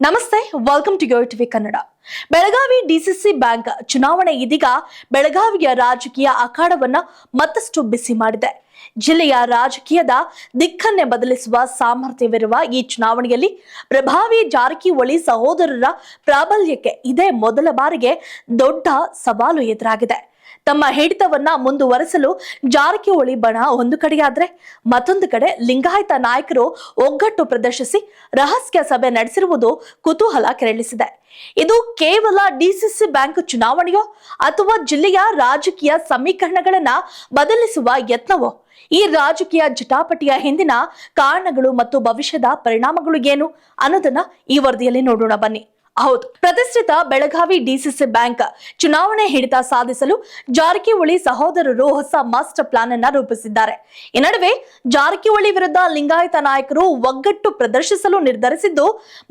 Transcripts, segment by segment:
ನಮಸ್ತೆ welcome to your TV Kannada Belagavi DCC bank ಚುನಾವಣೆ ಇದೀಗ ಬೆಳಗಾವಿಯ ರಾಜಕೀಯ ಅಖಾಡವನ್ನ ಮತ್ತಷ್ಟು ಬಿಸಿ ಮಾಡಿದೆ. ಜಿಲ್ಲೆಯ ರಾಜಕೀಯದ ದಿಕ್ಕನ್ನೇ ಬದಲಿಸುವ ಸಾಮರ್ಥ್ಯವಿರುವ ಈ ಚುನಾವಣೆಯಲ್ಲಿ ಪ್ರಭಾವಿ ಜಾರಕಿಹೊಳಿ ಸಹೋದರರ ಪ್ರಾಬಲ್ಯಕ್ಕೆ ಇದೇ ಮೊದಲ ಬಾರಿಗೆ ದೊಡ್ಡ ಸವಾಲು ಎದುರಾಗಿದೆ. ತಮ್ಮ ಹಿಡಿತವನ್ನ ಮುಂದುವರೆಸಲು ಜಾರಕಿಹೊಳಿ ಬಣ ಒಂದು ಕಡೆಯಾದ್ರೆ. ಮತ್ತೊಂದು ಕಡೆ ಲಿಂಗಾಯತ ನಾಯಕರು ಒಗ್ಗಟ್ಟು ಪ್ರದರ್ಶಿಸಿ ರಹಸ್ಯ ಸಭೆ ನಡೆಸಿರುವುದು ಕುತೂಹಲ ಕೆರಳಿಸಿದೆ. ಇದು ಕೇವಲ ಡಿಸಿಸಿ ಬ್ಯಾಂಕ್ ಚುನಾವಣೆಯೋ ಅಥವಾ ಜಿಲ್ಲೆಯ ರಾಜಕೀಯ ಸಮೀಕರಣಗಳನ್ನ ಬದಲಿಸುವ ಯತ್ನವೋ? ಈ ರಾಜಕೀಯ ಜಟಾಪಟಿಯ ಹಿಂದಿನ ಕಾರಣಗಳು ಮತ್ತು ಭವಿಷ್ಯದ ಪರಿಣಾಮಗಳು ಏನು ಅನ್ನೋದನ್ನ ಈ ವರದಿಯಲ್ಲಿ ನೋಡೋಣ ಬನ್ನಿ. ಹೌದು. ಪ್ರತಿಷ್ಠಿತ ಬೆಳಗಾವಿ ಡಿಸಿಸಿ ಬ್ಯಾಂಕ್ ಚುನಾವಣೆ ಹಿಡಿತ ಸಾಧಿಸಲು ಜಾರಕಿಹೊಳಿ ಸಹೋದರರು ಹೊಸ ಮಾಸ್ಟರ್ ಪ್ಲಾನ್ ಅನ್ನ ರೂಪಿಸಿದ್ದಾರೆ. ಈ ನಡುವೆ ಜಾರಕಿಹೊಳಿ ವಿರುದ್ಧ ಲಿಂಗಾಯತ ನಾಯಕರು ಒಗ್ಗಟ್ಟು ಪ್ರದರ್ಶಿಸಲು ನಿರ್ಧರಿಸಿದ್ದು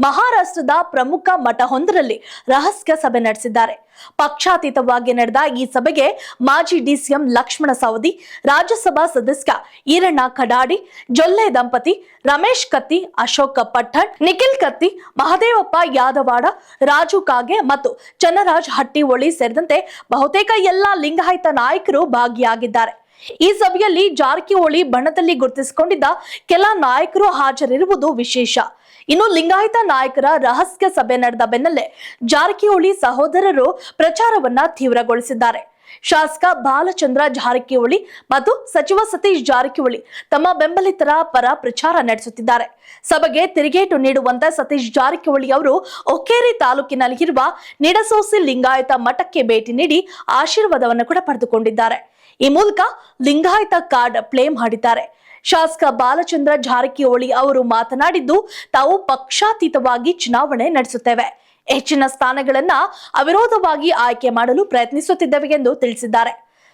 ಮಹಾರಾಷ್ಟ್ರದ ಪ್ರಮುಖ ಮಠವೊಂದರಲ್ಲಿ ರಹಸ್ಯ ಸಭೆ ನಡೆಸಿದ್ದಾರೆ. ಪಕ್ಷಾತೀತವಾಗಿ ನಡೆದ ಈ ಸಭೆಗೆ ಮಾಜಿ ಡಿಸಿಎಂ ಲಕ್ಷ್ಮಣ ಸವದಿ, ರಾಜ್ಯಸಭಾ ಸದಸ್ಯ ಈರಣ್ಣ ಕಡಾಡಿ, ಜೊಲ್ಲೆ ದಂಪತಿ ರಮೇಶ್ ಕತ್ತಿ, ಅಶೋಕ ಪಠಣ್, ನಿಖಿಲ್ ಕತ್ತಿ, ಮಹದೇವಪ್ಪ ಯಾದವಾಡ ರಾಜು ಕಾಗೆ ಮತ್ತು ಚನ್ನರಾಜ್ ಹಟ್ಟಿಹೊಳಿ ಸೇರಿದಂತೆ ಬಹುತೇಕ ಎಲ್ಲಾ ಲಿಂಗಾಯತ ನಾಯಕರು ಭಾಗಿಯಾಗಿದ್ದಾರೆ. ಈ ಸಭೆಯಲ್ಲಿ ಜಾರಕಿಹೊಳಿ ಬಣದಲ್ಲಿ ಗುರುತಿಸಿಕೊಂಡಿದ್ದ ಕೆಲ ನಾಯಕರು ಹಾಜರಿರುವುದು ವಿಶೇಷ. ಇನ್ನು ಲಿಂಗಾಯತ ನಾಯಕರ ರಹಸ್ಯ ಸಭೆ ನಡೆದ ಬೆನ್ನಲ್ಲೇ ಜಾರಕಿಹೊಳಿ ಸಹೋದರರು ಪ್ರಚಾರವನ್ನ ತೀವ್ರಗೊಳಿಸಿದ್ದಾರೆ. ಶಾಸಕ ಬಾಲಚಂದ್ರ ಜಾರಕಿಹೊಳಿ ಮತ್ತು ಸಚಿವ ಸತೀಶ್ ಜಾರಕಿಹೊಳಿ ತಮ್ಮ ಬೆಂಬಲಿತರ ಪರ ಪ್ರಚಾರ ನಡೆಸುತ್ತಿದ್ದಾರೆ. ಸಭೆಗೆ ತಿರುಗೇಟು ನೀಡುವಂತೆ ಸತೀಶ್ ಜಾರಕಿಹೊಳಿ ಅವರು ಒಕ್ಕೇರಿ ತಾಲೂಕಿನಲ್ಲಿ ಇರುವ ನಿಡಸೋಸಿ ಲಿಂಗಾಯತ ಮಠಕ್ಕೆ ಭೇಟಿ ನೀಡಿ ಆಶೀರ್ವಾದವನ್ನು ಕೂಡ ಪಡೆದುಕೊಂಡಿದ್ದಾರೆ. ಈ ಮೂಲಕ ಲಿಂಗಾಯತ ಕಾರ್ಡ್ ಪ್ಲೇ ಮಾಡಿದ್ದಾರೆ. ಶಾಸಕ ಬಾಲಚಂದ್ರ ಜಾರಕಿಹೊಳಿ ಅವರು ಮಾತನಾಡಿದ್ದು, ತಾವು ಪಕ್ಷಾತೀತವಾಗಿ ಚುನಾವಣೆ ನಡೆಸುತ್ತೇವೆ. ಹೆಚ್ಚಿನ ಸ್ಥಾನಗಳನ್ನ ಅವಿರೋಧವಾಗಿ ಆಯ್ಕೆ ಮಾಡಲು ಪ್ರಯತ್ನಿಸುತ್ತಿದ್ದೇವೆ ಎಂದು ತಿಳಿಸಿದ್ದಾರೆ.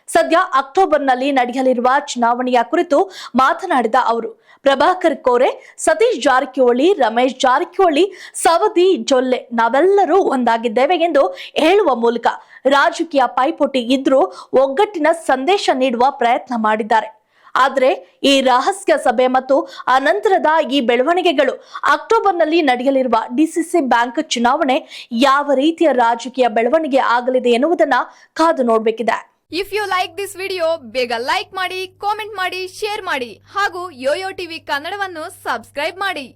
ಸದ್ಯ ಅಕ್ಟೋಬರ್ನಲ್ಲಿ ನಡೆಯಲಿರುವ ಚುನಾವಣೆಯ ಕುರಿತು ಮಾತನಾಡಿದ ಅವರು, ಪ್ರಭಾಕರ್ ಕೋರೆ, ಸತೀಶ್ ಜಾರಕಿಹೊಳಿ, ರಮೇಶ್ ಜಾರಕಿಹೊಳಿ, ಸವದಿ ಜೊಲ್ಲೆ ನಾವೆಲ್ಲರೂ ಒಂದಾಗಿದ್ದೇವೆ ಎಂದು ಹೇಳುವ ಮೂಲಕ ರಾಜಕೀಯ ಪೈಪೋಟಿ ಇದ್ರೂ ಒಗ್ಗಟ್ಟಿನ ಸಂದೇಶ ನೀಡುವ ಪ್ರಯತ್ನ ಮಾಡಿದ್ದಾರೆ. ಆದರೆ ಈ ರಹಸ್ಯ ಸಭೆ ಮತ್ತು ಅನಂತರದ ಈ ಬೆಳವಣಿಗೆಗಳು ಅಕ್ಟೋಬರ್ನಲ್ಲಿ ನಡೆಯಲಿರುವ ಡಿಸಿಸಿ ಬ್ಯಾಂಕ್ ಚುನಾವಣೆ ಯಾವ ರೀತಿಯ ರಾಜಕೀಯ ಬೆಳವಣಿಗೆ ಆಗಲಿದೆ ಎನ್ನುವುದನ್ನ ಕಾದು ನೋಡಬೇಕಿದೆ. If you like this video ಬೇಗ ಲೈಕ್ ಮಾಡಿ ಕಾಮೆಂಟ್ ಮಾಡಿ ಶೇರ್ ಮಾಡಿ ಹಾಗೂ ಯೋಯೋ ಟಿವಿ ಕನ್ನಡವನ್ನು ಸಬ್ಸ್ಕ್ರೈಬ್ ಮಾಡಿ.